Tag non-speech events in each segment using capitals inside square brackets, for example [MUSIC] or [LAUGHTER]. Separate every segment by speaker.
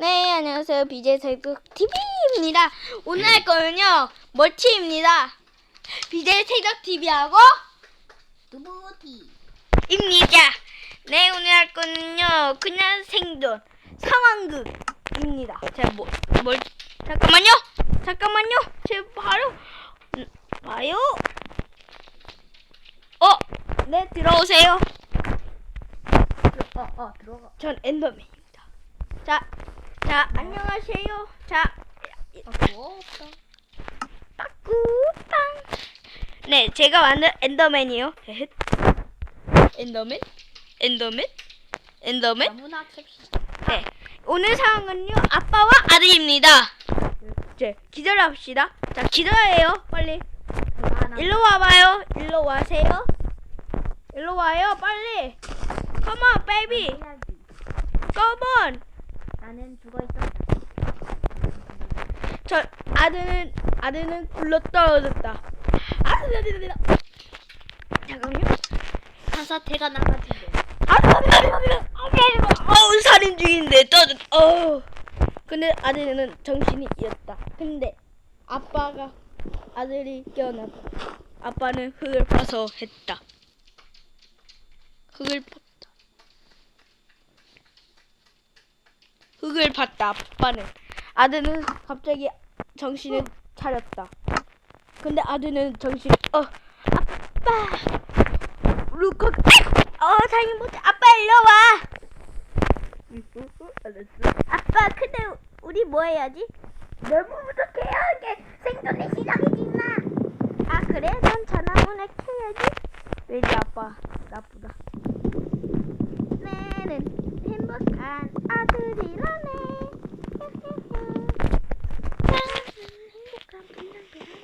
Speaker 1: 네, 안녕하세요. BJ 태극 TV입니다. 오늘 할 거는요, 멀티입니다. BJ 태극 TV하고
Speaker 2: 두부티.
Speaker 1: 입니다. 네, 오늘 할 거는요, 그냥 생존 상황극입니다. 자, 뭐, 뭘, 잠깐만요. 잠깐만요. 제 바로, 음, 봐요. 어, 네, 들어오세요.
Speaker 2: 어, 어, 들어가.
Speaker 1: 전 엔더맨입니다. 자, 자, 안녕하세요. 자. 빠꾸빵. 네, 제가 만든 엔더맨이요. 헤헷. 엔더맨? 엔더맨? 엔더맨?
Speaker 2: 아무나 캡시다.
Speaker 1: 네. 오늘 상황은요, 아빠와 아들입니다. 이제 기다려합시다. 자, 기다려요. 빨리. 일로 와봐요. 일로 와세요. 일로 와요. 빨리. Come on, baby. Come on.
Speaker 2: 나는 죽어 있었다.
Speaker 1: 저 아들은 아들은 굴러 떨어졌다. 아들아들아들 잠깐만요.
Speaker 2: 사사태가 나가지고.
Speaker 1: 아들아들아들 어우 살인 중인데 떨어졌. 어. 근데 아들은 정신이 잃었다. 근데 아빠가 아들이 깨어났다. 아빠는 흙을 파서 했다. 흙을 팠 흙을 팠다. 아빠는 아들은 갑자기 정신을 차렸다. 근데 아들은 정신 어 아빠 루커 어 자기 못 아빠 일로 와. 알았어. 아빠 근데 우리 뭐 해야지? 너무 무섭게요. 이게 생존의 시작이지 마. 아 그래? 넌 전화문을 켜야지. 왠지 아빠 나쁘다. 나는 행복한 아들이라네. 행복한 분양배라네.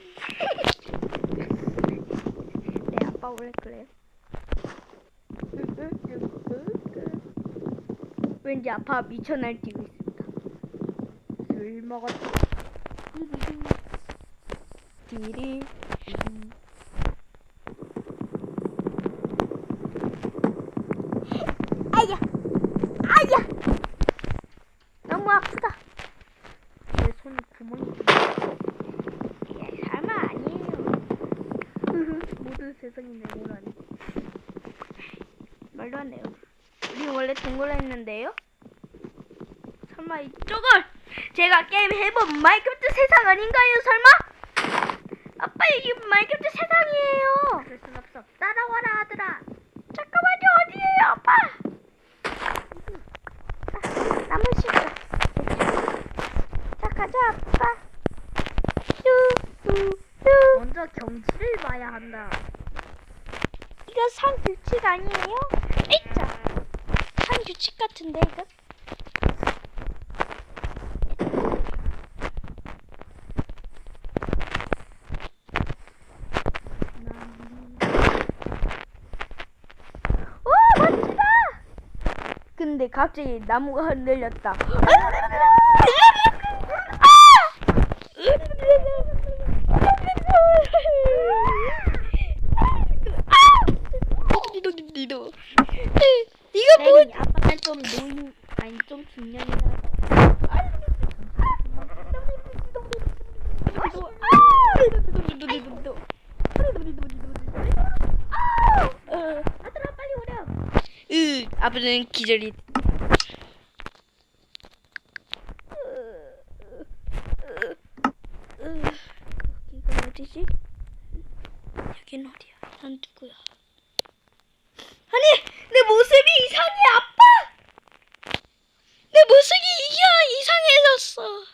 Speaker 1: 네 아빠 원래 그래요. 왠지 아빠 미쳐 날뛰고 있습니다.
Speaker 2: 술 먹었다.
Speaker 1: 디리 아야 아야 너무 아프다
Speaker 2: 내 손이 구멍이.
Speaker 1: 예, 설마 아니에요
Speaker 2: 모든 세상이 내 몸아니.
Speaker 1: 말도 안 돼요 우리 원래 동굴에 있는데요 설마 이쪽을 제가 게임 해본 마이크래프트 세상 아닌가요 설마 아빠 이게 마이크래프트 세상이에요
Speaker 2: 그럴 순 없어. 따라와라 아들아.
Speaker 1: 잠깐만요 어디에요 아빠 자, 나무 시간 자 가자 아빠
Speaker 2: 먼저 경치를 봐야 한다.
Speaker 1: 이거 상 규칙 아니에요? 있자 상 규칙 같은데 이거 오 멋지다 근데 갑자기 나무가 흔들렸다 이거 뭐
Speaker 2: 땡이 아빠는 좀 노인 아니 좀 중년이라서. 아들아 빨리 오렴.
Speaker 1: 으, 아빠는 기절이. 여기가 어디지? 여긴 어디야? 난 누구야? 아니, 내 모습이 이상해, 아빠! 내 모습이 이야 이상해졌어.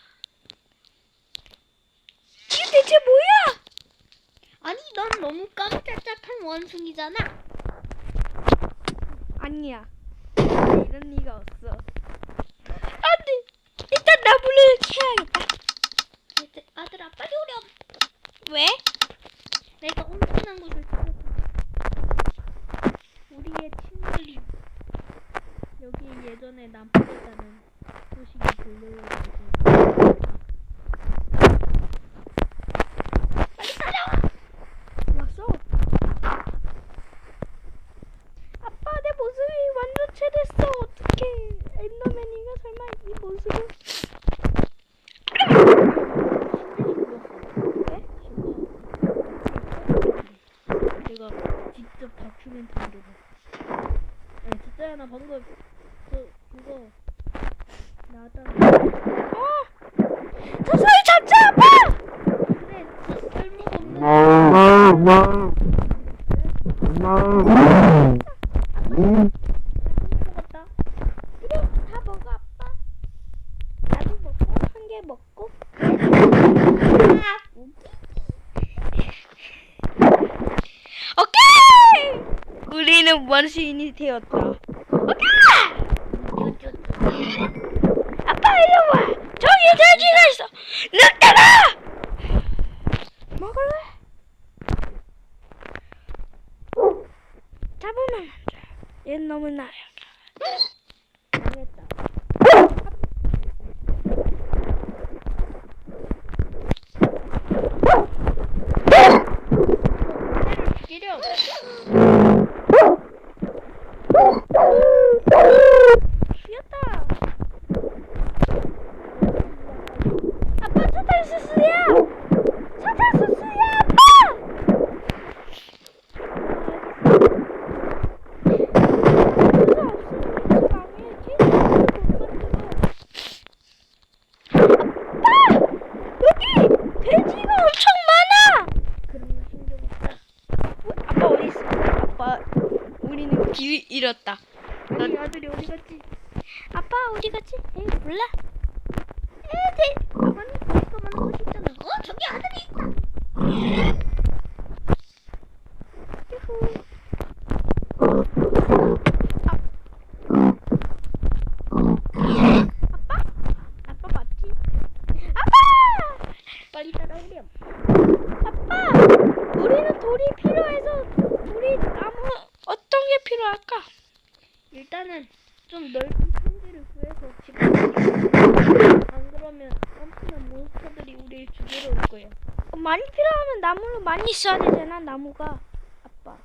Speaker 1: 이게 대체 뭐야?
Speaker 2: 아니 넌 너무 깜짝짝한 원숭이잖아.
Speaker 1: 아니야. 이런 리가 없어. 안 돼. 일단 나무를 캐야겠다.
Speaker 2: 얘들, 아들아 빨리 오렴.
Speaker 1: 왜?
Speaker 2: 내가 엄청난 곳을 찾았다. 우리의 친구리. 여기 예전에 남포했다는 소식이 들려오고
Speaker 1: 직접 다큐멘터리로 아니 진짜야 나 방금 그 그거
Speaker 2: 나왔다 어! 저
Speaker 1: 소리 진짜 아파! 근데 저 쓸모가 없는 나는 원시인이 되었다. 길 잃었다.
Speaker 2: 아니 아들이 어디 갔지?
Speaker 1: 아빠 어디 갔지? 에이 몰라. 에이 돼.
Speaker 2: 아니 보니까 많은 것이 있잖아. 어 저기 아들이 있다.
Speaker 1: 유후. 아빠? 아빠 맞지? 아빠!
Speaker 2: 빨리 따라오렴.
Speaker 1: 아빠! 우리는 돌이 필요해서 돌이 나무 어떤 게 필요할까?
Speaker 2: 일단은 좀 넓은 평지를 구해서 지을게요. 안 그러면 엄청난 몬스터들이 우리를 죽이러 올 거예요.
Speaker 1: 많이 필요하면 나무를 많이 있어야 되잖아 나무가 아빠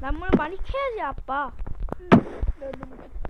Speaker 1: 나무를 많이 캐야지 아빠
Speaker 2: 나 너무 죽고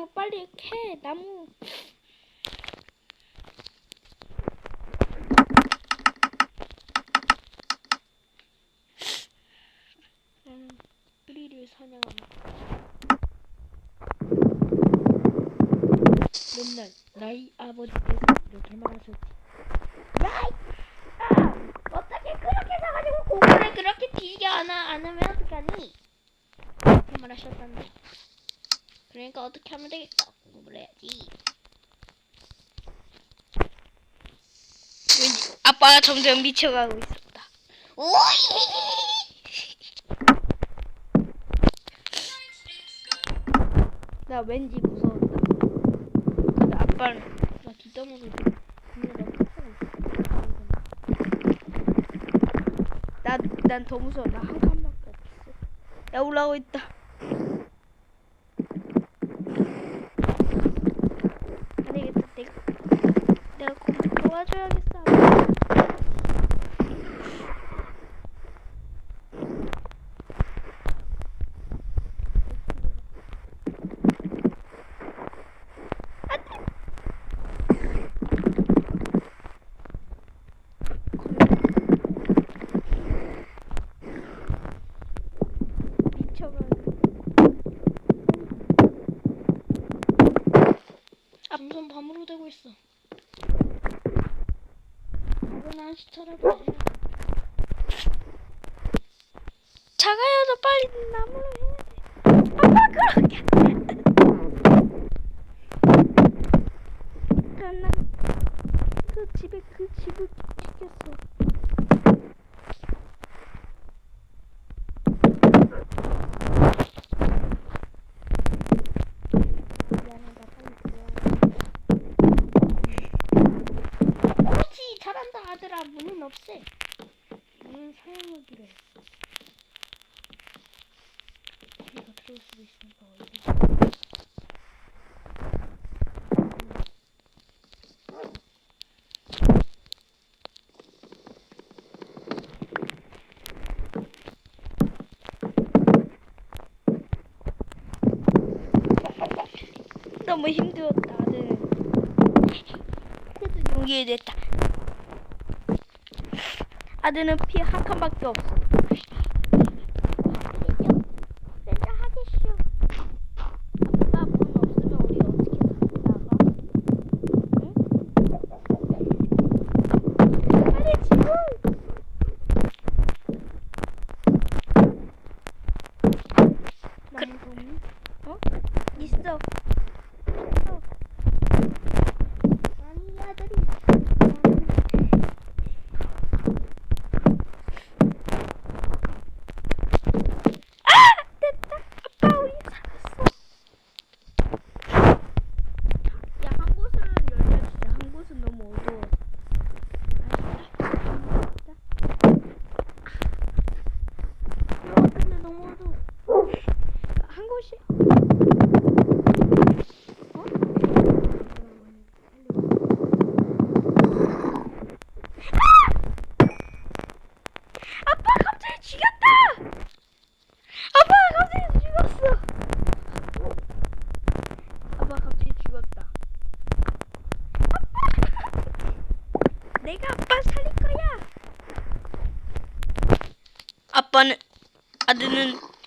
Speaker 1: 나무 빨리 캐. 나무.
Speaker 2: 나는 뿌리를 사냥합니다. 맨날 나이 아버지께서 이렇게 말하셨지. 야이! 아! 어떻게 그렇게 사가지고 공부를 그렇게 뒤지게 안, 하, 안 하면 어떡하니? 이렇게 말하셨단다. 그러니까 어떻게 하면 되겠다. 공부를 해야지.
Speaker 1: 아빠가 점점 미쳐가고 있었다. 나 왠지 무서웠다. 근데 아빠는
Speaker 2: 나 뒷담화를 근데 나 폭하고 있어.
Speaker 1: 난더 무서워. 나 한 칸밖에 없어. 야 올라오고 있다. 안 되겠다. 내가 내가 꼭 도와줘야겠어. 미쳐가지고.
Speaker 2: 있어. 작은 한시처라도 해.
Speaker 1: 작아야 너 빨리 나무를 해야 돼. 아빠 그렇게. 그럼 난그 집에 그 집을 지켰어.
Speaker 2: 미안하다 빨리 들어와. 그렇지 아들아 문은 없애. 문은 사용하기로 해. 우리가 들어올 수도 있으니까 얼른.
Speaker 1: 너무 힘들었다. 아들은. 그래도 용기를 냈다. 아들은 피한 칸밖에 없어. 진짜 하겠슈. 아빠 문 없으면 우리 어떻게 나가? 응? 빨리 지금.
Speaker 2: 나무 좀
Speaker 1: 어? 있어. 있어.
Speaker 2: 아니 아들이.
Speaker 1: 됐다. 아빠 우리 살았어. 야, 한 곳은 열려주자. 한 곳은 너무 어두워. 알았다.
Speaker 2: 야 근데 너무 어두워.
Speaker 1: 한 곳이. 어? 아빠 갑자기 죽였다. 아빠가 갑자기 죽었어. 아빠 갑자기 죽었다. 아빠. 내가 아빠 살릴 거야. 아빠는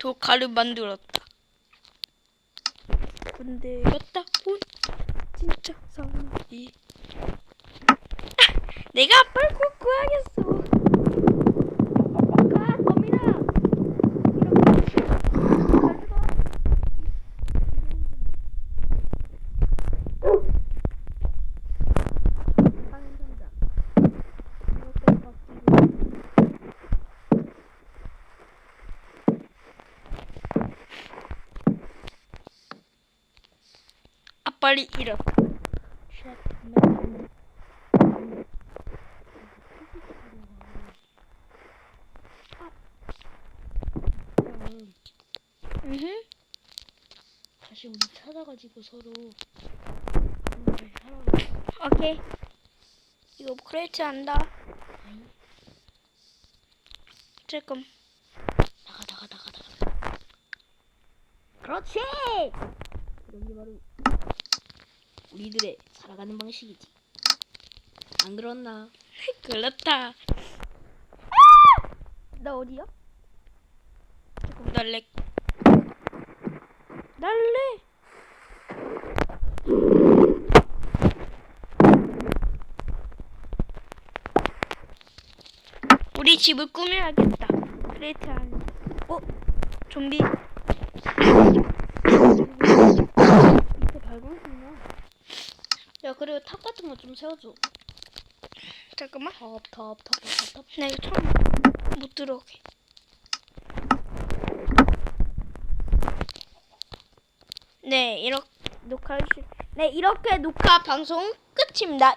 Speaker 1: 독가를 만들었다. 근데 였다 혼 진짜 상이 내가 아빠를 꼭 구하겠어. 가 범인아. 이렇게 가져가.
Speaker 2: 하는 상자. 이렇게 바뀌고. 다음
Speaker 1: 응.
Speaker 2: 다시 우리 찾아가지고 서로
Speaker 1: 오케이. 이거 크레이트 한다. 조금.
Speaker 2: 나가 나가 나가 나가 그렇지 여기 바로 우리들의 살아가는 방식이지 안 그렇나 [LAUGHS]
Speaker 1: 그렇다. 아! 나 어디야? 조금 날래. 날래. 우리 집을 꾸며야겠다. 크레이트 안. 어? 좀비.
Speaker 2: 밑에 밟은구나 야 그리고 탑 같은 거 좀 세워줘
Speaker 1: 잠깐만.
Speaker 2: 탑 탑 탑 탑 탑
Speaker 1: 나 이거 처음 못 들어오게. 네, 이렇게 녹화 네, 이렇게 녹화 방송 끝입니다.